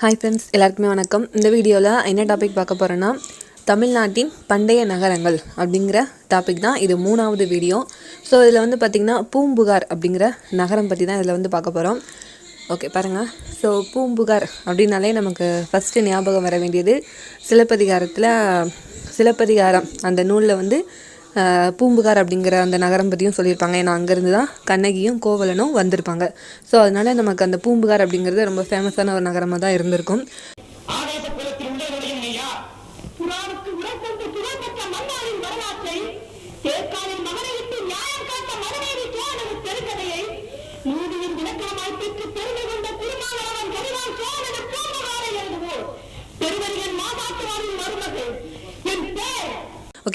Hi friends எல்லாருக்குமே வணக்கம். இந்த வீடியோவில் என்ன டாபிக் பார்க்க போகிறோன்னா தமிழ்நாட்டின் பண்டைய நகரங்கள் அப்படிங்கிற டாபிக் தான் இது மூணாவது வீடியோ. ஸோ இதில் வந்து பார்த்திங்கன்னா பூம்புகார் அப்படிங்கிற நகரம் பற்றி தான் இதில் வந்து பார்க்க போகிறோம் ஓகே பாருங்கள் ஸோ பூம்புகார் அப்படின்னாலே நமக்கு ஃபஸ்ட்டு ஞாபகம் வர வேண்டியது சிலப்பதிகாரத்தில் சிலப்பதிகாரம் அந்த நூலில் வந்து பூம்புகார் அப்படிங்கிற அந்த நகரம் பற்றியும் சொல்லியிருப்பாங்க. ஏன்னா அங்கேருந்து தான் கண்ணகியும் கோவலனும் வந்திருப்பாங்க. ஸோ அதனால நமக்கு அந்த பூம்புகார் அப்படிங்கிறது ரொம்ப ஃபேமஸான ஒரு நகரமாக தான் இருந்திருக்கும். புறாவுக்கு மன்னாரின் வரலாற்றை தேர்காலில்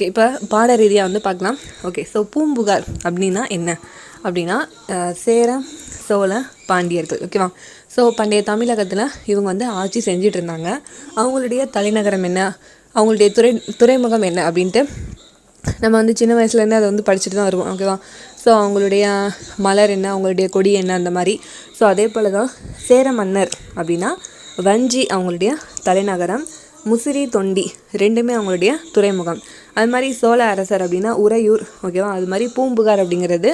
ஓகே இப்போ பாட ரீதியாக வந்து பார்க்கலாம். ஓகே ஸோ பூம்புகார் அப்படின்னா என்ன? அப்படின்னா சேர சோழ பாண்டியர்கள். ஓகேவா ஸோ பண்டைய தமிழகத்தில் இவங்க வந்து ஆட்சி செஞ்சுட்டு இருந்தாங்க. அவங்களுடைய தலைநகரம் என்ன? அவங்களுடைய துறை துறைமுகம் என்ன அப்படின்ட்டு நம்ம வந்து சின்ன வயசுலேருந்து அதை வந்து படிச்சுட்டு தான் வருவோம். ஓகேவா ஸோ அவங்களுடைய மலர் என்ன? அவங்களுடைய கொடி என்ன? அந்த மாதிரி. ஸோ அதே போல் தான் சேர மன்னர் அப்படின்னா வஞ்சி அவங்களுடைய தலைநகரம். முசிறி தொண்டி ரெண்டுமே அவங்களுடைய துறைமுகம். அது மாதிரி சோழ அரசர் அப்படின்னா உறையூர் ஓகேவா அது மாதிரி பூம்புகார் அப்படிங்கிறது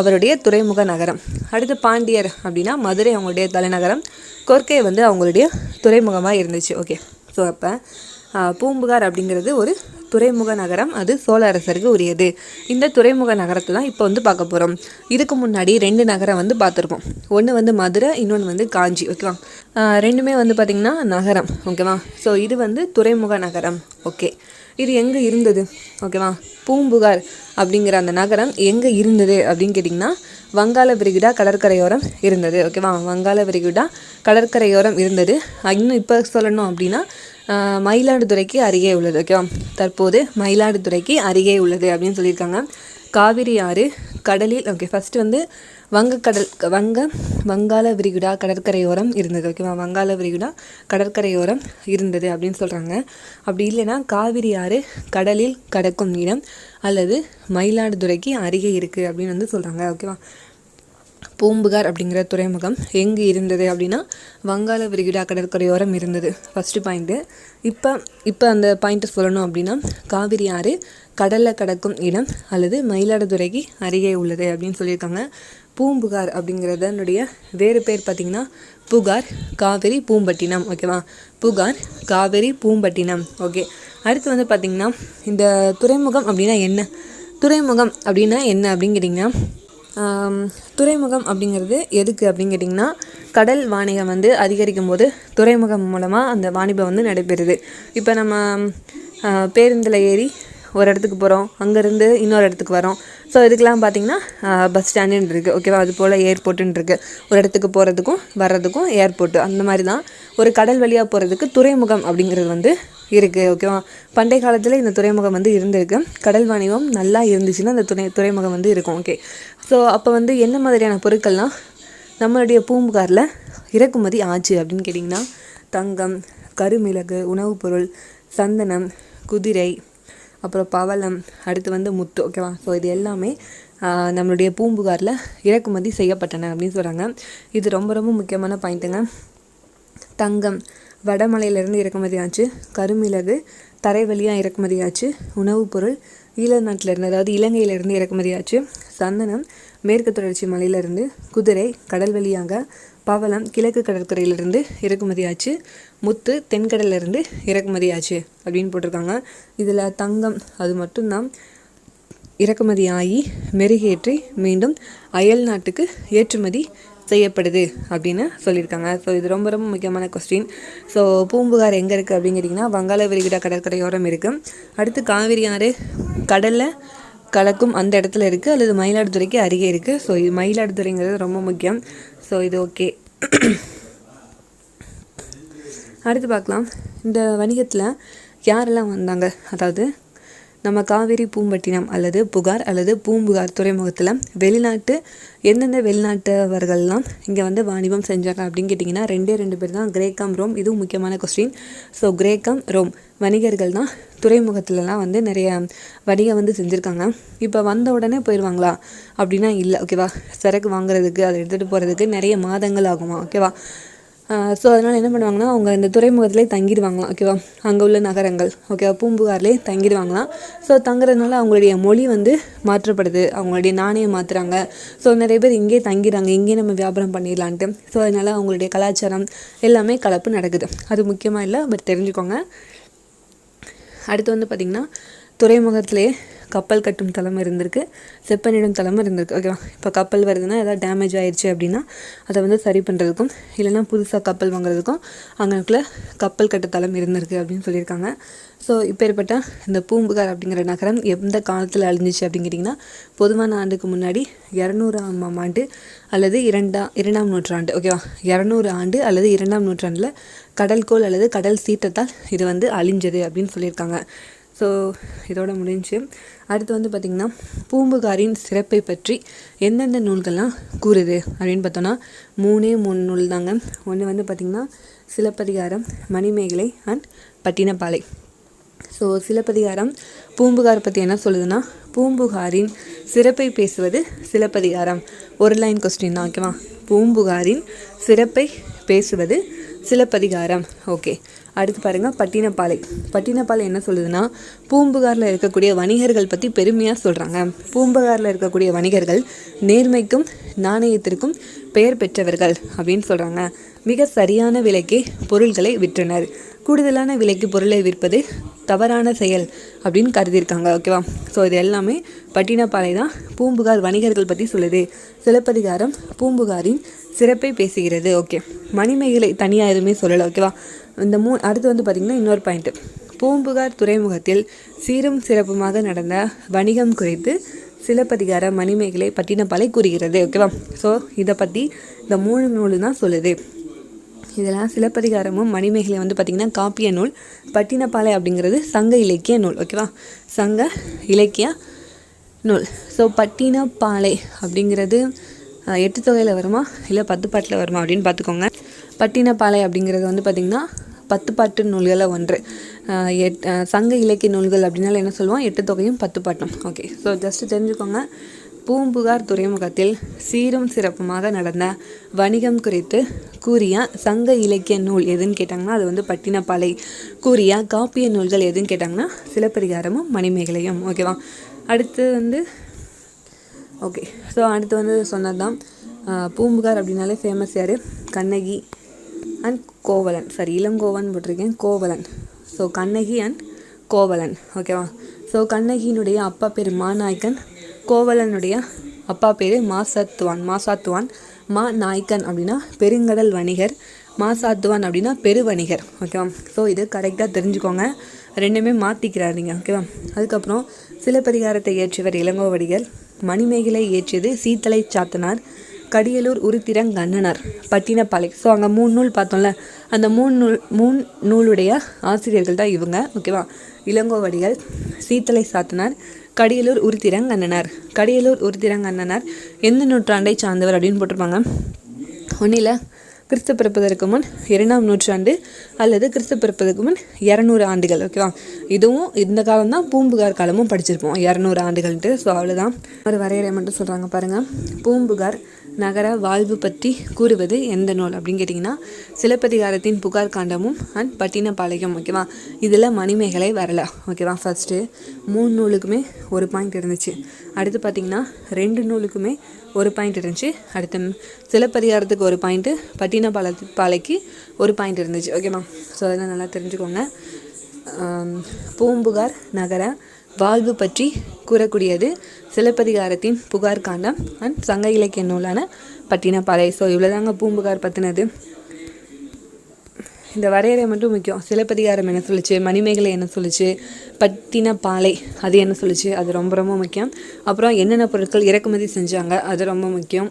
அவருடைய துறைமுக நகரம். அடுத்து பாண்டியர் அப்படின்னா மதுரை அவங்களுடைய தலைநகரம். கொர்க்கை வந்து அவங்களுடைய துறைமுகமாக இருந்துச்சு ஓகே ஸோ அப்போ பூம்புகார் அப்படிங்கிறது ஒரு துறைமுக நகரம் அது சோழ அரசருக்கு உரியது. இந்த துறைமுக நகரத்தை தான் இப்போ வந்து பார்க்க போகிறோம் இதுக்கு முன்னாடி ரெண்டு நகரம் வந்து பார்த்துருக்கோம். ஒன்று வந்து மதுரை இன்னொன்று வந்து காஞ்சி ஓகேவா ரெண்டுமே வந்து பார்த்திங்கன்னா நகரம் ஓகேவா ஸோ இது வந்து துறைமுக நகரம் ஓகே இது எங்கே இருந்தது ஓகேவா பூம்புகார் அப்படிங்கிற அந்த நகரம் எங்கே இருந்தது அப்படின்னு கேட்டிங்கன்னா வங்காள விரிகுடா கடற்கரையோரம் இருந்தது ஓகேவா வங்காள விரிகுடா கடற்கரையோரம் இருந்தது. இன்னும் இப்போ சொல்லணும் அப்படின்னா மயிலாடுதுறைக்கு அருகே உள்ளது ஓகேவா தற்போது மயிலாடுதுறைக்கு அருகே உள்ளது அப்படின்னு சொல்லியிருக்காங்க. காவிரி ஆறு கடலில் ஓகே ஃபஸ்ட்டு வந்து வங்கக்கடல் வங்க வங்காள விரிகுடா கடற்கரையோரம் இருந்தது ஓகேவா வங்காள விரிகுடா கடற்கரையோரம் இருந்தது அப்படின்னு சொல்கிறாங்க அப்படி இல்லைன்னா காவிரி ஆறு கடலில் கடக்கும் இடம் அல்லது மயிலாடுதுறைக்கு அருகே இருக்குது அப்படின்னு வந்து சொல்கிறாங்க ஓகேவா பூம்புகார் அப்படிங்கிற துறைமுகம் எங்கே இருந்தது அப்படின்னா வங்காள விரிகுடா கடற்கரையோரம் இருந்தது. ஃபஸ்ட்டு பாயிண்ட்டு இப்போ இப்போ அந்த பாயிண்ட்டை சொல்லணும் அப்படின்னா காவிரி ஆறு கடலில் கடக்கும் இடம் அல்லது மயிலாடுதுறைக்கு அருகே உள்ளது அப்படின்னு சொல்லியிருக்காங்க. பூம்புகார் அப்படிங்கிறதனுடைய வேறு பேர் பார்த்திங்கன்னா புகார் காவிரி பூம்பட்டினம். ஓகேவா புகார் காவிரி பூம்பட்டினம். ஓகே அடுத்து வந்து பார்த்திங்கன்னா இந்த துறைமுகம் அப்படின்னா என்ன? துறைமுகம் அப்படின்னா என்ன அப்படின்னு கேட்டிங்கன்னா துறைமுகம் அப்படிங்கிறது எதுக்கு அப்படின்னு கேட்டிங்கன்னா கடல் வாணிகம் வந்து அதிகரிக்கும் போது துறைமுகம் மூலமாக அந்த வாணிபம் வந்து நடைபெறுது. இப்போ நம்ம பேருந்தில் ஏறி ஒரு இடத்துக்கு போகிறோம் அங்கேருந்து இன்னொரு இடத்துக்கு வரோம். ஸோ இதுக்கெலாம் பார்த்திங்கன்னா பஸ் ஸ்டாண்டுன்னு இருக்குது ஓகேவா அது போல் ஏர்போர்ட்டுன்னு இருக்குது ஒரு இடத்துக்கு போகிறதுக்கும் வர்றதுக்கும் ஏர்போர்ட்டு அந்த மாதிரி தான் ஒரு கடல் வழியாக போகிறதுக்கு துறைமுகம் அப்படிங்கிறது வந்து இருக்குது ஓகேவா பண்டைய காலத்தில் இந்த துறைமுகம் வந்து இருந்திருக்கு. கடல் வாணிபம் நல்லா இருந்துச்சுன்னா அந்த துணை துறைமுகம் வந்து இருக்கும் ஓகே ஸோ அப்போ வந்து என்ன மாதிரியான பொருட்கள்லாம் நம்மளுடைய பூம்புகாரில் இறக்குமதி ஆச்சு அப்படின்னு கேட்டிங்கன்னா தங்கம் கருமிளகு உணவுப் பொருள் சந்தனம் குதிரை அப்புறம் பவளம் அடுத்து வந்து முத்து ஓகேவா ஸோ இது எல்லாமே நம்மளுடைய பூம்புகாரில் இறக்குமதி செய்யப்பட்டன அப்படின்னு சொல்கிறாங்க இது ரொம்ப ரொம்ப முக்கியமான பாயிண்ட்டுங்க தங்கம் வடமலையிலேருந்து இறக்குமதி ஆச்சு கருமிளகு தரை வழியாக இறக்குமதி ஆச்சு உணவுப் பொருள் ஈழநாட்டிலேருந்து அதாவது இலங்கையிலேருந்து இறக்குமதி ஆச்சு சந்தனம் மேற்கு தொடர்ச்சி மலையிலேருந்து குதிரை கடல் வழியாக பவளம் கிழக்கு கடற்கரையிலிருந்து இறக்குமதி ஆச்சு முத்து தென்கடலிருந்து இறக்குமதி ஆச்சு அப்படின்னு போட்டிருக்காங்க. இதில் தங்கம் அது மட்டும்தான் இறக்குமதி ஆகி மெருகேற்றி மீண்டும் அயல் நாட்டுக்கு ஏற்றுமதி செய்யப்படுது அப்படின்னு சொல்லியிருக்காங்க. ஸோ இது ரொம்ப ரொம்ப முக்கியமான கொஸ்டின் ஸோ பூம்புகார் எங்கே இருக்குது அப்படின்னு கேட்டிங்கன்னா வங்காள விரிகுடா கடற்கரையோரம் இருக்குது அடுத்து காவிரி ஆறு கடலில் கலக்கும் அந்த இடத்துல இருக்குது அல்லது மயிலாடுதுறைக்கு அருகே இருக்குது ஸோ இது மயிலாடுதுறைங்கிறது ரொம்ப முக்கியம். ஸோ இது ஓகே அடுத்து பார்க்கலாம். இந்த வணிகத்தில் யாரெல்லாம் வந்தாங்க? அதாவது நம்ம காவேரி பூம்பட்டினம் அல்லது புகார் அல்லது பூம்புகார் துறைமுகத்தில் வெளிநாட்டு எந்தெந்த வெளிநாட்டவர்கள்லாம் இங்கே வந்து வாணிபம் செஞ்சாங்க அப்படின்னு கேட்டிங்கன்னா ரெண்டே ரெண்டு பேர் தான். கிரேக்கம் ரோம் இதுவும் முக்கியமான கொஸ்டின் ஸோ கிரேக்கம் ரோம் வணிகர்கள் தான் துறைமுகத்துலலாம் வந்து நிறைய வணிகம் வந்து செஞ்சுருக்காங்க. இப்போ வந்த உடனே போயிடுவாங்களா அப்படின்னா இல்லை ஓகேவா சரக்கு வாங்குறதுக்கு அதை எடுத்துகிட்டு போகிறதுக்கு நிறைய மாதங்கள் ஆகுமா? ஓகேவா ஸோ அதனால் என்ன பண்ணுவாங்கன்னா அவங்க இந்த துறைமுகத்திலே தங்கிடுவாங்களாம் ஓகேவா அங்கே உள்ள நகரங்கள் ஓகேவா பூம்புகார்லேயே தங்கிடுவாங்களாம். ஸோ தங்குறதுனால அவங்களுடைய மொழி வந்து மாற்றப்படுது அவங்களுடைய நாணயம் மாற்றுறாங்க ஸோ நிறைய பேர் இங்கேயே தங்கிடுறாங்க இங்கேயே நம்ம வியாபாரம் பண்ணிடலான்ட்டு. ஸோ அதனால் அவங்களுடைய கலாச்சாரம் எல்லாமே கலப்பு நடக்குது. அது முக்கியமாக இல்லை பட் தெரிஞ்சுக்கோங்க. அடுத்து வந்து பார்த்திங்கன்னா துறைமுகத்திலே கப்பல் கட்டும் தளம் இருந்திருக்கு செப்பனிடும் தளம் இருந்திருக்கு. ஓகேவா இப்போ கப்பல் வருதுன்னா ஏதாவது டேமேஜ் ஆயிடுச்சு அப்படின்னா அதை வந்து சரி பண்ணுறதுக்கும் இல்லைன்னா புதுசாக கப்பல் வாங்குறதுக்கும் அங்கனக்குள்ள கப்பல் கட்டு தளம் இருந்திருக்கு அப்படின்னு சொல்லியிருக்காங்க. ஸோ இப்பேற்பட்ட இந்த பூம்புகார் அப்படிங்கிற நகரம் எந்த காலத்தில் அழிஞ்சிச்சு அப்படிங்கிறீங்கன்னா பொதுவான ஆண்டுக்கு முன்னாடி இரநூறாம் ஆண்டு அல்லது இரண்டாம் இரண்டாம் நூற்றாண்டு. ஓகேவா இரநூறு ஆண்டு அல்லது இரண்டாம் நூற்றாண்டில் கடல்கோள் அல்லது கடல் சீற்றத்தால் இது வந்து அழிஞ்சது அப்படின்னு சொல்லியிருக்காங்க. ஸோ இதோட முடிஞ்சு. அடுத்து வந்து பார்த்திங்கன்னா பூம்புகாரின் சிறப்பை பற்றி எந்தெந்த நூல்கள்லாம் கூறுது அப்படின்னு பார்த்தோன்னா மூணே மூணு நூல் தாங்க. ஒன்று வந்து பார்த்திங்கன்னா சிலப்பதிகாரம் மணிமேகலை அண்ட் பட்டினப்பாலை. ஸோ சிலப்பதிகாரம் பூம்புகார் பற்றி என்ன சொல்லுதுன்னா பூம்புகாரின் சிறப்பை பேசுவது சிலப்பதிகாரம். ஒரு லைன் கொஸ்டின் தான் ஓகேவா பூம்புகாரின் சிறப்பை பேசுவது சிலப்பதிகாரம். ஓகே அடுத்து பாருங்கள் பட்டினப்பாலை. பட்டினப்பாலை என்ன சொல்லுதுன்னா பூம்புகாரில் இருக்கக்கூடிய வணிகர்கள் பற்றி பெருமையாக சொல்கிறாங்க பூம்புகாரில் இருக்கக்கூடிய வணிகர்கள் நேர்மைக்கும் நாணயத்திற்கும் பெயர் பெற்றவர்கள் அப்படின்னு சொல்கிறாங்க மிக சரியான விலைக்கு பொருள்களை விற்றனர். கூடுதலான விலைக்கு பொருளை விற்பது தவறான செயல் அப்படின்னு கருதியிருக்காங்க ஓகேவா? ஸோ இது எல்லாமே பட்டினப்பாலை தான் பூம்புகார் வணிகர்கள் பற்றி சொல்லுது. சிலப்பதிகாரம் பூம்புகாரின் சிறப்பை பேசுகிறது ஓகே. மணிமேகலை தனியாக எதுவுமே சொல்லலை ஓகேவா? இந்த மூ அடுத்து வந்து பார்த்திங்கன்னா இன்னொரு பாயிண்ட்டு பூம்புகார் துறைமுகத்தில் சீரும் சிறப்புமாக நடந்த வணிகம் குறித்து சிலப்பதிகார மணிமேகலை பட்டினப்பாலை கூறுகிறது ஓகேவா ஸோ இதை பற்றி இந்த மூணு நூல் தான் சொல்லுது. இதெல்லாம் சிலப்பதிகாரமும் மணிமேகலை வந்து பார்த்திங்கன்னா காப்பிய நூல் பட்டினப்பாலை அப்படிங்கிறது சங்க இலக்கிய நூல் ஓகேவா சங்க இலக்கிய நூல். ஸோ பட்டினப்பாலை அப்படிங்கிறது எட்டு தொகையில் வருமா? இல்லை பத்து பாட்டில் வருமா அப்படின்னு பார்த்துக்கோங்க பட்டினப்பாலை அப்படிங்கிறது வந்து பார்த்திங்கன்னா பத்து பாட்டு நூல்களில் ஒன்று. எட் சங்க இலக்கிய நூல்கள் அப்படின்னால என்ன சொல்லுவோம்? எட்டு தொகையும் பத்து பாட்டும். ஓகே ஸோ ஜஸ்ட்டு தெரிஞ்சுக்கோங்க. பூம்புகார் துறைமுகத்தில் சீரும் சிறப்புமாக நடந்த வணிகம் குறித்து கூறிய சங்க இலக்கிய நூல் எதுன்னு கேட்டாங்கன்னா அது வந்து பட்டினப்பாலை கூறிய காப்பிய நூல்கள் எதுன்னு கேட்டாங்கன்னா சிலப்பதிகாரமும் மணிமேகலையும். ஓகேவா அடுத்து வந்து ஓகே ஸோ அடுத்து வந்து சொன்னது தான் பூம்புகார் அப்படின்னாலே ஃபேமஸ் யார்? கண்ணகி அண்ட் கோவலன் சாரி இளங்கோவன் போட்டிருக்கேன். கோவலன் ஸோ கண்ணகி அண்ட் கோவலன் ஓகேவா ஸோ கண்ணகியினுடைய அப்பா பேர் மாநாயக்கன் கோவலனுடைய அப்பா பேர் மாசாத்துவான் மாசாத்துவான் மா நாய்க்கன் அப்படின்னா பெருங்கடல் வணிகர். மாசாத்துவான் அப்படின்னா பெருவணிகர் ஓகேவா ஸோ இது கரெக்டாக தெரிஞ்சுக்கோங்க. ரெண்டுமே மாற்றிக்கிறாருங்க ஓகேவா அதுக்கப்புறம் சிலப்பதிகாரத்தை இயற்றியவர் இளங்கோவடிகள். மணிமேகலை இயற்றியது சீத்தலை சாத்தனார். கடியலூர் உருத்திரங்கண்ணனார் பட்டினப்பாலை. ஸோ அங்கே மூணு நூல் பார்த்தோம்ல அந்த மூணு நூல் மூணு நூலுடைய ஆசிரியர்கள் தான் இவங்க ஓகேவா இளங்கோவடிகள் சீத்தலை சாத்தனார் கடியலூர் உருத்திரங்கண்ணனார். கடியலூர் உருத்திரங்கண்ணனார் எந்த நூற்றாண்டை சார்ந்தவர் அப்படின்னு போட்டிருப்பாங்க? ஒன்றில் கிறிஸ்து பிறப்பதற்கு முன் இரண்டாம் நூற்றாண்டு அல்லது கிறிஸ்து பிறப்பதற்கு முன் இரநூறு ஆண்டுகள் ஓகேவா இதுவும் இந்த காலம் தான் பூம்புகார் காலமும் படிச்சிருப்போம். இரநூறு ஆண்டுகள்ன்ட்டு ஸோ அவ்வளோதான் ஒரு வரையறை மட்டும் சொல்கிறாங்க பாருங்கள் பூம்புகார் நகர வாழ்வு பற்றி கூறுவது எந்த நூல் அப்படின்னு கேட்டிங்கன்னா சிலப்பதிகாரத்தின் புகார் காண்டமும் அண்ட் பட்டினப்பாளையம் ஓகேவா இதில் மணிமேகலை வரல ஓகேவா ஃபஸ்ட்டு மூணு நூலுக்குமே ஒரு பாயிண்ட் இருந்துச்சு. அடுத்து பார்த்திங்கன்னா ரெண்டு நூலுக்குமே ஒரு பாயிண்ட் இருந்துச்சு. அடுத்து சிலப்பதிகாரத்துக்கு ஒரு பாயிண்ட்டு பட்டினப்பால பாலைக்கு ஒரு பாயிண்ட் இருந்துச்சு. ஓகேவா ஸோ அதெல்லாம் நல்லா தெரிஞ்சுக்கோங்க. பூம்புகார் நகர வாழ்வு பற்றி கூறக்கூடியது சிலப்பதிகாரத்தின் புகார் காண்டம் அண்ட் சங்க இலக்கிய நூலான பட்டினப்பாலை ஸோ இவ்வளோதாங்க பூம்புகார் பற்றினது இந்த வரையறை மட்டும் முக்கியம். சிலப்பதிகாரம் என்ன சொல்லிச்சு? மணிமேகலை என்ன சொல்லுச்சு? பட்டினப்பாலை அது என்ன சொல்லிச்சு? அது ரொம்ப ரொம்ப முக்கியம். அப்புறம் என்னென்ன பொருட்கள் இறக்குமதி செஞ்சாங்க? அது ரொம்ப முக்கியம்.